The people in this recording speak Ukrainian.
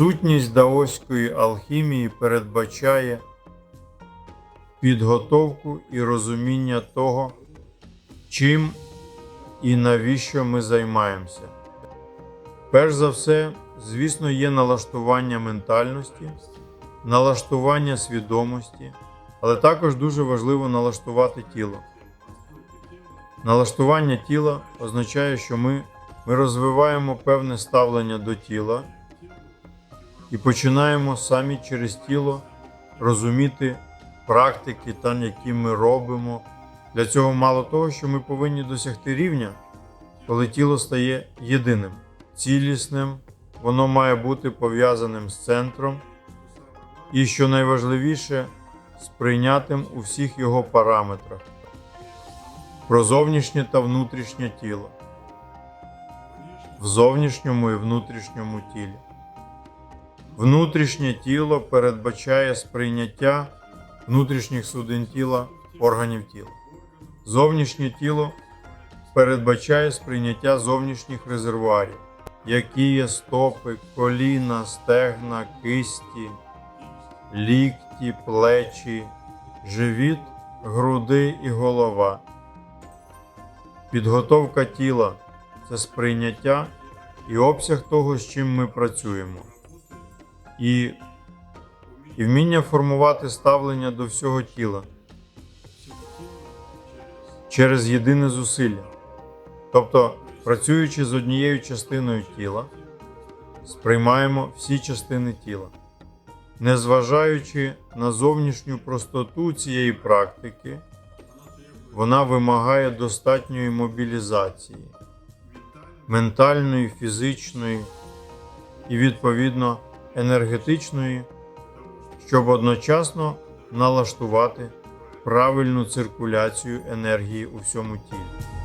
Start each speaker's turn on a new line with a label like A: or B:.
A: Сутність даоської алхімії передбачає підготовку і розуміння того, чим і навіщо ми займаємося. Перш за все, звісно, є налаштування ментальності, налаштування свідомості, але також дуже важливо налаштувати тіло. Налаштування тіла означає, що ми, ми розвиваємо певне ставлення до тіла починаємо самі через тіло розуміти практики, та, які ми робимо. Для цього мало того, що ми повинні досягти рівня, коли тіло стає єдиним, цілісним, воно має бути пов'язаним з центром і, що найважливіше, сприйнятим у всіх його параметрах про зовнішнє та внутрішнє тіло, в зовнішньому і внутрішньому тілі. Внутрішнє тіло передбачає сприйняття внутрішніх судин тіла, органів тіла. Зовнішнє тіло передбачає сприйняття зовнішніх резервуарів, які є стопи, коліна, стегна, кисті, лікті, плечі, живіт, груди і голова. Підготовка тіла це сприйняття і обсяг того, з чим ми працюємо. І, і вміння формувати ставлення до всього тіла через єдине зусилля. Тобто, працюючи з однією частиною тіла, сприймаємо всі частини тіла. Незважаючи на зовнішню простоту цієї практики, вона вимагає достатньої мобілізації, ментальної, фізичної і, відповідно, енергетичної, щоб одночасно налаштувати правильну циркуляцію енергії у всьому тілі.